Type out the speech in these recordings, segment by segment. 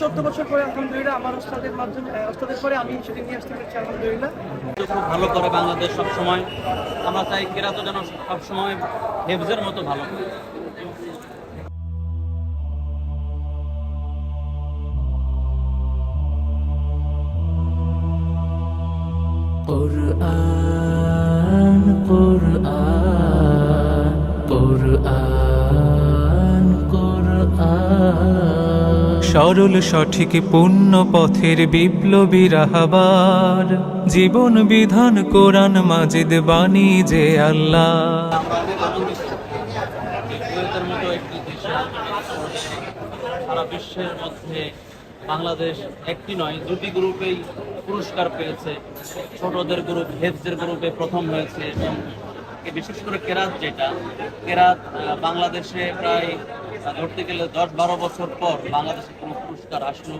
চোদ্দ বছর পরে আলহামদুলিল্লাহ আমার ওস্তাদের মাধ্যমে আহ, ওস্তাদের পরে আমি সেটি নিয়ে আসতে পেরেছি আলহামদুলিল্লাহ তো খুব ভালো করে বাংলাদেশ সব সময় আমরা চাই কেরাত যেন সব সময় হেফজের মতো ভালো করে। قرآن সরল সঠিক পূর্ণ পথের বিপ্লবী রাহাবার। জীবন বিধান কোরআন মাজিদ বাণী যে আল্লাহ। বিশ্বের মধ্যে বাংলাদেশ একটি নয়, দুটি গ্রুপেই পুরস্কার পেয়েছে। ছোটদের গ্রুপ হেফজের গ্রুপে প্রথম হয়েছে এবং বিশেষ করে কেরাত যেটা, কেরাত বাংলাদেশে প্রায় ধরতে গেলে দশ বারো বছর পর বাংলাদেশে কোনো পুরস্কার আসলো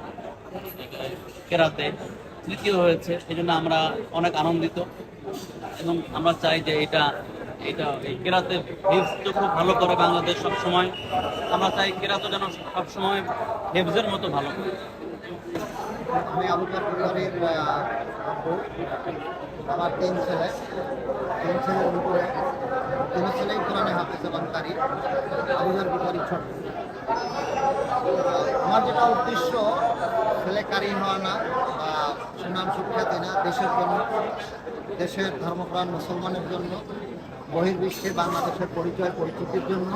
কেরাতে। তৃতীয় হয়েছে, এই জন্য আমরা অনেক আনন্দিত। এবং আমরা চাই যে এটা এটা, এই কেরাতে হেফজ তো খুব ভালো করে বাংলাদেশ সব সময় আমরা চাই কেরাতে যেন সব সময় হেফজের মতো ভালো করে। আমি পরিবারের। আমার তিন ছেলে, তিন ছেলের উপরে, তিন ছেলেই কোরআনে হাফিজ এবং আবুকার পরিবারই ছোট। আমার যেটা উদ্দেশ্য ছেলে কারি হওয়া না বা সুনাম সুখ্যাতি না দেশের জন্য, দেশের ধর্মপ্রাণ মুসলমানের জন্য বহির্বিশ্বে বাংলাদেশের পরিচয়, পরিচিতির জন্য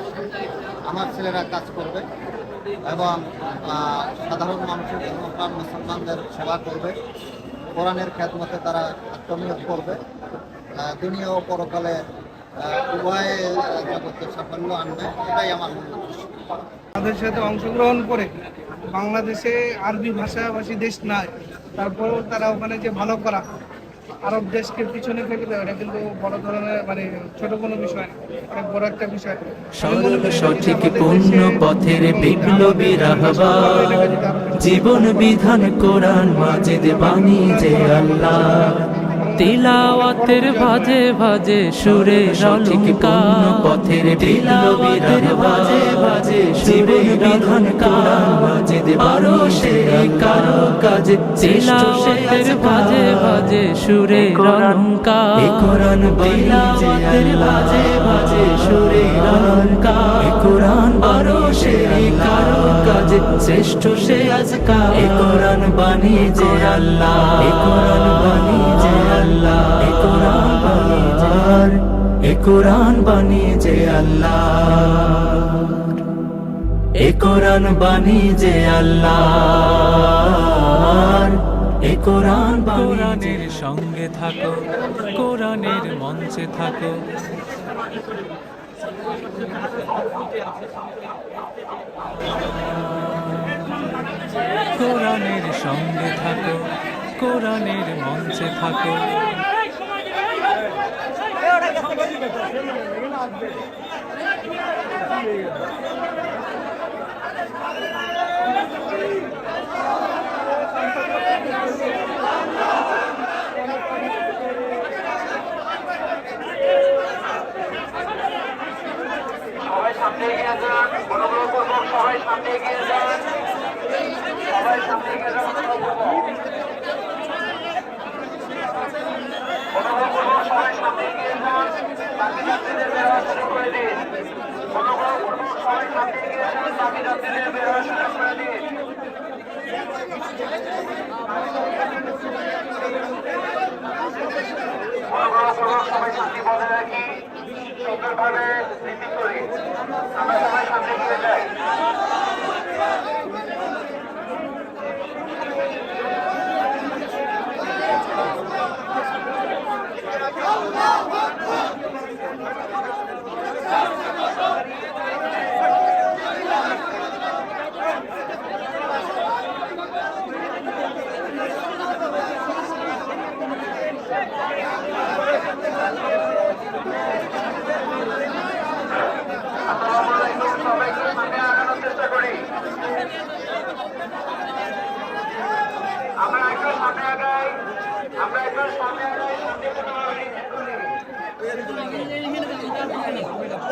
আমার ছেলেরা কাজ করবে এবং সাধারণ মানুষের ধর্মপ্রাণ মুসলমানদের সেবা করবে। কোরআনের খ্যাতমতে তারা আত্মনিয়োগ করবে। দুনিয়া ও পরকালে উভয় জগতে সাফল্য আনবে। এটাই আমার তাদের সাথে অংশগ্রহণ করে বাংলাদেশে আরবি ভাষাভাষী দেশ নাই, তারপরেও তারা ওখানে যে ভালো করা আরব দেশকে পিছনে ফেলে দেয় এটা কিন্তু বড় ধরনের মানে ছোট কোনো বিষয় না অনেক বড় একটা বিষয়। সরল সঠিক পূর্ণ পথের বিপ্লবী রাহবা জীবন বিধান কোরআন মাজিদ বাণী যে আল্লাহ। তিলাওয়াতের ভাজে ভাজে সুরে সঠিক পূর্ণ পথের বিপ্লবী রাহবার ভাজে জীবন বিধান কোরআন মাজিদ বাণী যে কারও কাজে তিলাওয়াতের ভাজে ভাজে সুরে অলঙ্কার এ কোরআন তিলাওয়াতের ভাজে ভাজে সুরে অলঙ্কার এ কোরআন বারো সে কারও কাজে শ্রেষ্ঠ সে আজকা এ কোরআন বাণী যে আল্লাহ। এ কোরআন বাণী যে আল্লাহ এ কোরআন বাণী যে এ কোরআন বাণী যে আল্লাহ। এ কোরআন বাণী যে আল্লাহ। এ কোরআন কোরআনের সঙ্গে থাকো কোরআনের মঞ্চে থাকো। কোরআনের সঙ্গে থাকো। কোরআনের মঞ্চে থাকো। সামনে এগিয়ে যান সবাই সামনে এগিয়ে যান সবাই সামনে এগিয়ে যান বাকি যাত্রীদের বের হওয়া শুরু করে দিন অনুগ্রহপূর্বক সবাই সামনে এগিয়ে যান বাকি যাত্রীদের বের হওয়া শুরু করে দিন অনুগ্রহপূর্বক সবাই শান্তি বজায় রাখি সুন্দরভাবে নীতি করি আমরা সবাই সামনে এগিয়ে যাই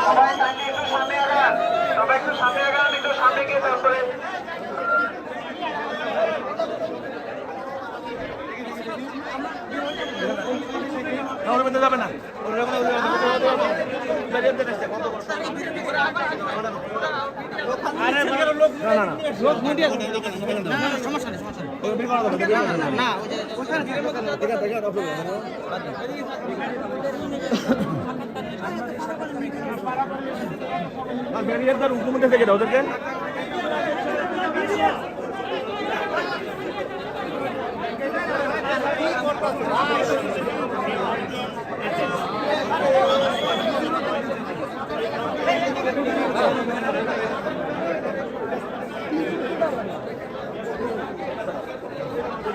সবাই তাকে একটু সামনে আগান সবাই একটু সামনে আগান একটু সামনে গিয়ে তারপরে তুলেন তুলেন আগে না ব্যারিয়ারদার উপমুখে থেকে দাও ওদেরকে।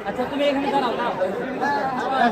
আচ্ছা তুমি এখানে দাঁড়াও দাঁড়াও। হ্যাঁ।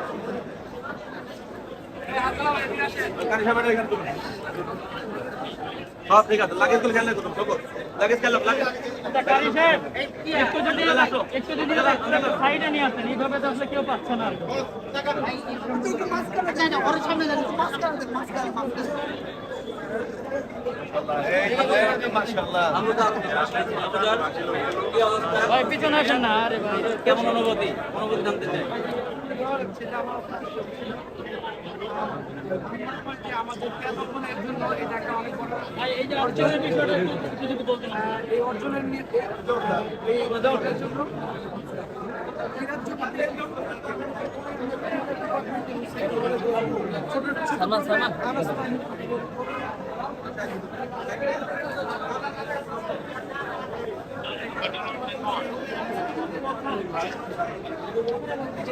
সব ঠিক আছে লাগেজগুলো খেয়াল রাখো সকল লাগেজ খেয়াল লাগেজ। একটু যদি একটু যদি সাইডে নিয়ে আসেন এইভাবে তো আসলে কেউ পাচ্ছে না ভাই পিছনে আসেন না আরে ভাই। কেমন অনুভূতি? অনুভূতি জানতে চাই। আমাদের তেলবনের জন্য এটাকে অনেক বড় ভাই এই যে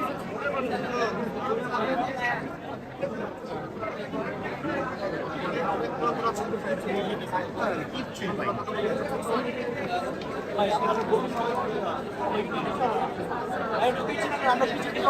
অর্জনের বিষয়টা একটু একটু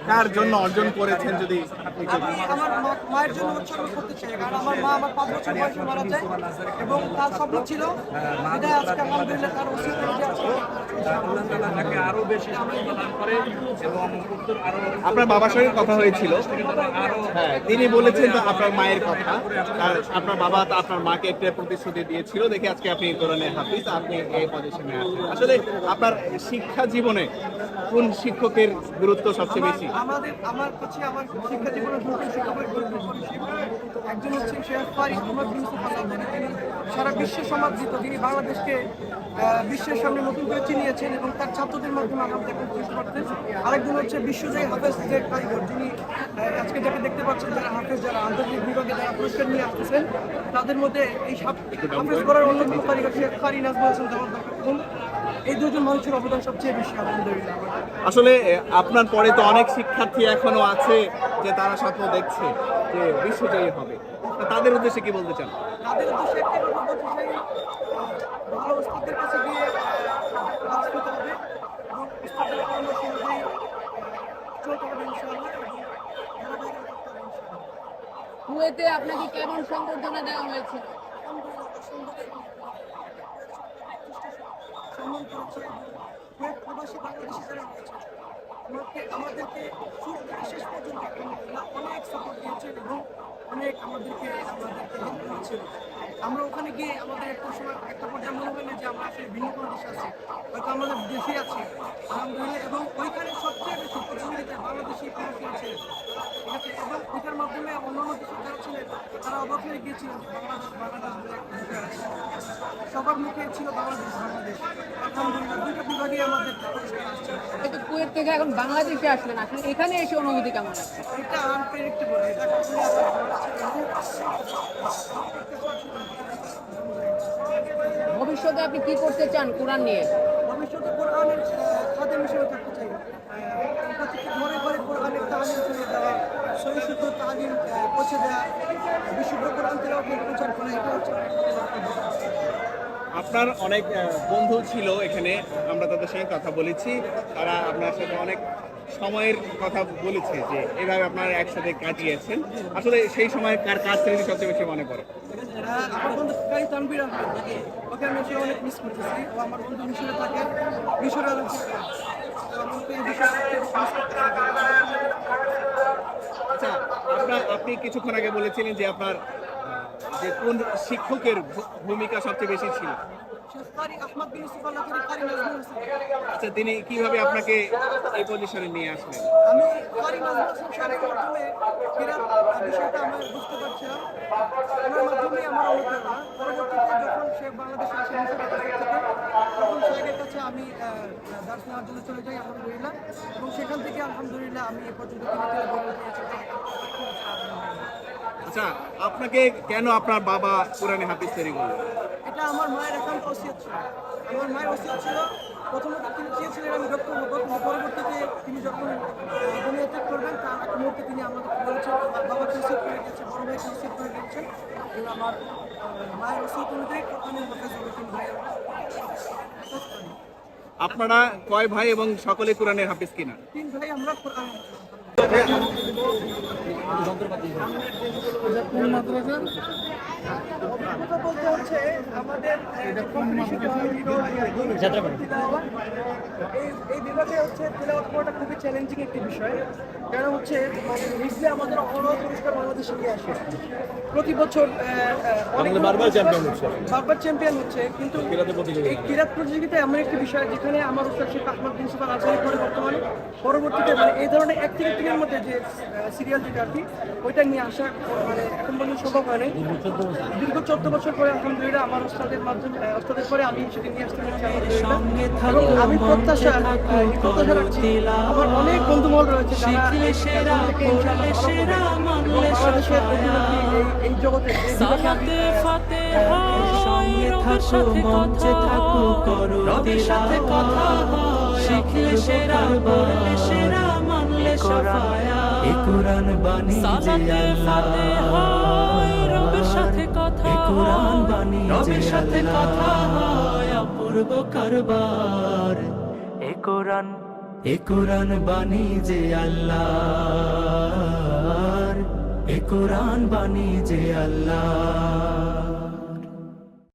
কার জন্য অর্জন করেছেন যদি আপনি আমার মায়ের জন্য উৎসর্গ করতে চাই কারণ আমার মা আমার পাঁচ বছর বয়সে মারা যায় এবং তার স্বপ্ন ছিল বিদায় আজকে আলহামদুলিল্লাহ তার তাকে আরও বেশি করে এবং আপনার বাবার সঙ্গে কথা হয়েছিল। হ্যাঁ তিনি বলেছেন তো আপনার মায়ের কথা। আর আপনার বাবা তো আপনার মাকে একটা প্রতিশ্রুতি দিয়েছিল। দেখে আজকে আপনি কোরআনে হাফিজ আপনি এই পজিশনে আসলে আপনার শিক্ষা জীবনে কোন শিক্ষকের গুরুত্ব সবচেয়ে বেশি? আমাদের, আমার কাছে আমার শিক্ষা জীবনের দুটো শিক্ষকের গুরুত্বপূর্ণ একজন হচ্ছেন শেখ ফারিক মোহাম্মদ তিনি সারা বিশ্বে সমাদৃত, তিনি বাংলাদেশকে বিশ্বের সামনে নতুন করে চিনিয়েছেন এবং তার ছাত্রদের মাধ্যমে আমাদের এখন চেষ্টা করতেন। আরেকজন হচ্ছে বিশ্বজয়ী হাফেজ যে কারিগর যিনি আজকে যাকে দেখতে পাচ্ছেন যারা হাফেজ যারা আন্তর্জাতিক বিভাগে যারা পুরস্কার নিয়ে আসতেছেন তাদের মধ্যে এই হাফেজ করার অন্যতম কারিগর শেখ ফারি নাজমুল হাসান এবং এই দুজন মানুষের অবদান সবচেয়ে বেশি আলহামদুলিল্লাহ। আসলে আপনার পরে তো অনেক শিক্ষার্থী এখনও আছে যে তারা স্বপ্ন দেখছে যে বিশ্বজয়ী হবে। তাদের উদ্দেশ্যে কি বলতে চান? তাদের উদ্দেশ্যে একটা কথা বলতে চাই ভালো ওস্তাদের কাছে গিয়ে কাজ করতে হবে এবং ওস্তাদের পরামর্শ অনুযায়ী চলতে হবে ইনশাআল্লাহ এবং ধারাবাহিকতা করতে হবে ইনশাআল্লাহ। কুয়েতে আপনাকে কেমন সংবর্ধনা দেওয়া হয়েছিল আমরা ওখানে গিয়ে আমাদের একটা সময়, একটা পর্যায়ে মনে না যে আমরা আসলে ভিন্ন কোনো দেশে আছি। হয়তো আমাদের দেশে আছি। আলহামদুলিল্লাহ, এবং ওইখানে সবচেয়ে বেশি প্রতিযোগিতা বাংলাদেশি প্রবাসী আছে এবং ওইটার মাধ্যমে অন্যান্য দেশের যারা ছিলেন তারা অবাক হয়ে গিয়েছিলেন বাংলাদেশ বাংলাদেশ বলে একটা বিষয় আছে সবার মুখে ছিল বাংলাদেশ বাংলাদেশ আলহামদুলিল্লাহ দুটো বিভাগে আমাদের কিন্তু কুয়েত থেকে এখন বাংলাদেশে আসলেন। আসলে এখানে এসে অনুভূতি কেমন? এটা আনপ্রেডিক্টেবল এটা। ভবিষ্যতে আপনি কি করতে চান কোরআন নিয়ে? ভবিষ্যতে কোরআনের আহ, খাদেম হিসেবে থাকতে চাই। ঘরে ঘরে কোরআনের তালিম চলে দেওয়া সহি শুদ্ধ তালিম আহ, পৌঁছে দেওয়া বিশুদ্ধ কোরআন তেলাওয়াত প্রচার করা এটা হচ্ছে আপনার অনেক বন্ধু ছিল এখানে আমরা তাদের সঙ্গে কথা বলেছি। তারা আপনার সাথে অনেক সময়ের কথা বলেছে যে এভাবে আপনারা একসাথে কাটিয়েছেন। আসলে সেই সময় কার কাজ স্মৃতি সবচেয়ে বেশি মনে পড়ে? আমার বন্ধু কারি তানবির ওকে আমি আসলে অনেক মিস করতেছি। ও আমার বন্ধু মিশরে থাকে মিশরে আছে তো আমি ওকে এই বিষয়ে মিস করতেছি আচ্ছা আপনার আপনি কিছুক্ষণ আগে বলেছিলেন যে আপনার যে কোন শিক্ষকের ভূমিকা সবচেয়ে বেশি ছিল? আচ্ছা তিনি কীভাবে আপনাকে এই পজিশনে নিয়ে আসলেন? আমি কারি নাজমুল হাসান সাহেবের মাধ্যমে কিরাত বিষয়টা আমরা বুঝতে পারছিলাম। ওনার মাধ্যমেই আমার অনুপ্রেরণা পরবর্তীতে যখন সে বাংলাদেশে আসে মিশরের কাছ থেকে তখন সাহেবের কাছে আমি দার্স নেওয়ার জন্য চলে যাই আলহামদুলিল্লাহ। এবং সেখান থেকে আলহামদুলিল্লাহ আমি এ পর্যন্ত আচ্ছা আপনাকে কেন আপনার বাবা কোরআনে হাফিজ তৈরি করলেন এটা আমার মায়ের একান্ত অসিয়ত ছিল। আমার মায়ের অসিয়ত ছিল, প্রথমত তিনি চেয়েছিলেন আমি ডক্টর পরবর্তীতে তিনি যখন দুনিয়া ত্যাগ করবেন, তার এক মুহূর্তে তিনি আমাকে বলেছেন আমার বাবা রিসিভ করে গেছে বড় ভাই রিসিভ করে গেছেন আমার মায়ের অসিয়ত অনুযায়ী কোরআনের হাফেজ হলো তিন ভাই আপনারা কয় ভাই এবং সকলে কোরআনের হাফিজ কিনা? তিন ভাই আমরা এই এই বিভাগে হচ্ছে তেলাওয়াত করাটা খুবই চ্যালেঞ্জিং একটি বিষয়। কারণ হচ্ছে মানে আমাদের অহরহ পুরস্কার বাংলাদেশে নিয়ে আসে। প্রতি বছর বারবার চ্যাম্পিয়ন হচ্ছে বারবার চ্যাম্পিয়ন হচ্ছে কিন্তু এই ক্রীড়া প্রতিযোগিতা। এমন একটি বিষয় যেখানে আমার উস্তাদ শেখ আহমদ বিন সুফান আজহারি করে বর্তমানে। পরবর্তীতে মানে এই ধরনের এক থেকে তিনের মধ্যে যে সিরিয়াল যেটা আর কি ওইটা নিয়ে আসা মানে এখন পর্যন্ত সম্ভব হয় নাই দীর্ঘ চোদ্দ বছর পরে আলহামদুলিল্লাহ আমার ওস্তাদের মাধ্যমে আহ, ওস্তাদের পরে আমি সেটা নিয়ে আসতে পেরেছি আলহামদুলিল্লাহ। এবং আমি প্রত্যাশা প্রত্যাশা রাখছি। আমার অনেক বন্ধুমহল রয়েছে যারা সেরা পড়লে সেরা মানলে এই জগতে সালাতে ফাতে সঙ্গে থাকো মঞ্চে থাকো করো রবের সাথে কথা শিখলে সেরা পড়লে সেরা মানলে সফায়া। এ কোরআন বাণী যে আল্লাহ। রবের সাথে কথা এ কোরআন বাণী রবের সাথে কথা হয় অপূর্ব কারবার। এ কোরআন এ কোরআন বাণী যে আল্লাহ এ কোরআন বাণী যে আল্লাহ